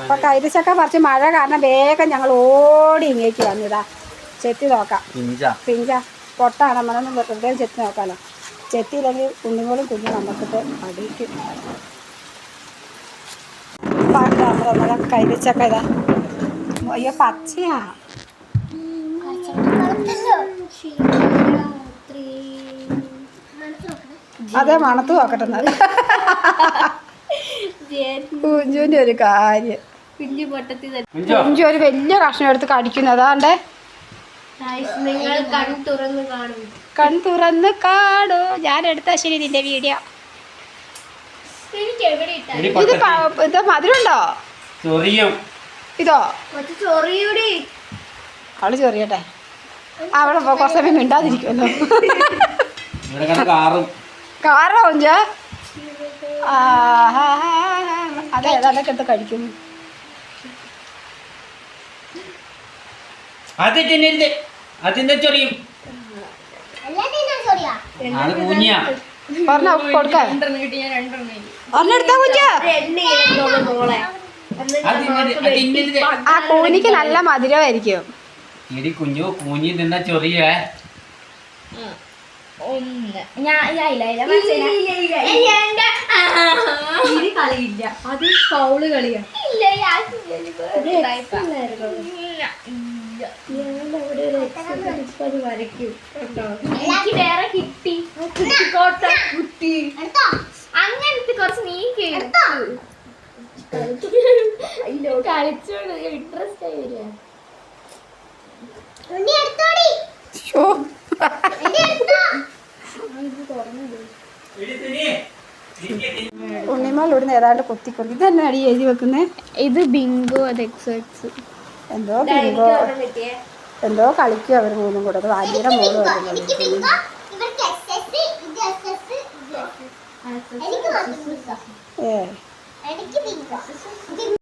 അപ്പൊ കൈതച്ചക്ക പറിച്ച് മഴ കാരണം വേഗം ഞങ്ങൾ ഓടി ഇങ്ങേക്ക് വന്നിതാ. ചെത്തി നോക്കാം. പിഞ്ച. പൊട്ടാണ്. നമ്മളൊന്നും വെറുതെ ചെത്തി നോക്കാമല്ലോ ചെത്തിയില്ലെങ്കിൽ കുഞ്ഞുങ്ങളും കുഞ്ഞു നമുക്കിട്ട് അടിക്കും നമ്മുടെ കൈതച്ചക്ക ഇതാ. അയ്യോ പച്ചയാ. അതെ മണത്ത് നോക്കട്ടെ എന്നാൽ കുഞ്ചുവിന്റെ ഒരു കാര്യം. കുഞ്ചു ഒരു വലിയ കഷ്ണം എടുത്ത് കടിക്കുന്നു. അതാണ്ടേ? നിങ്ങൾ കൺ തുറന്ന് കാണും. കൺ തുറന്ന് കാണൂ. ഞാൻ എടുത്താ ശരി നിന്റെ വീഡിയോ. എനിക്ക് എവിടെ ഇട്ടാ? ഇത്. ഇത് മധുരമുണ്ടോ? ചൊറിയും. ഇതോ? അവൾ ചെറിയട്ടെ. അവളെ കുറച്ച് സമയം മിണ്ടാതിരിക്കുമല്ലോ കാറും. കുഞ്ച അതെ അതൊക്കെ എടുത്ത് കഴിക്കുന്നു അത് തിന്നരുത് അതിന്റെ ചൊറിയും. അത് കൂഞ്ഞിയാ ഒരെണ്ണം കൊടുക്കാൻ എടുത്താ ആ കൂനിക്ക് നല്ല മധുരമായിരിക്കും. എടി കുഞ്ഞു കൂഞ്ഞി തിന്ന ചൊറിയേ. ഒന്ന്. ഞാൻ കളിയില്ല. അത് ഫൗൾ കളിയാ. എനിക്ക് വേറെ കിട്ടി. കോട്ട കുട്ടി അങ്ങനത്തെ കുറച്ച് നീ കളിച്ചോണ്ട് ഇൻട്രസ്റ്റ് ആയി വരിക. ഷോ ഉണ്ണിമാൾ ഇവിടുന്ന് ഏതാണ്ട് കുത്തിക്കൊണ്ട് ഇത് തന്നെ അടി എഴുതി വെക്കുന്നേ? ഇത് ബിങ്കോ അത് എക്സോട്സ് എന്തോ ബിങ്കോ. എന്തോ കളിക്കും അവർ മൂന്നും കൂടെ. അത് വാലിയുടെ മോളും ഏ.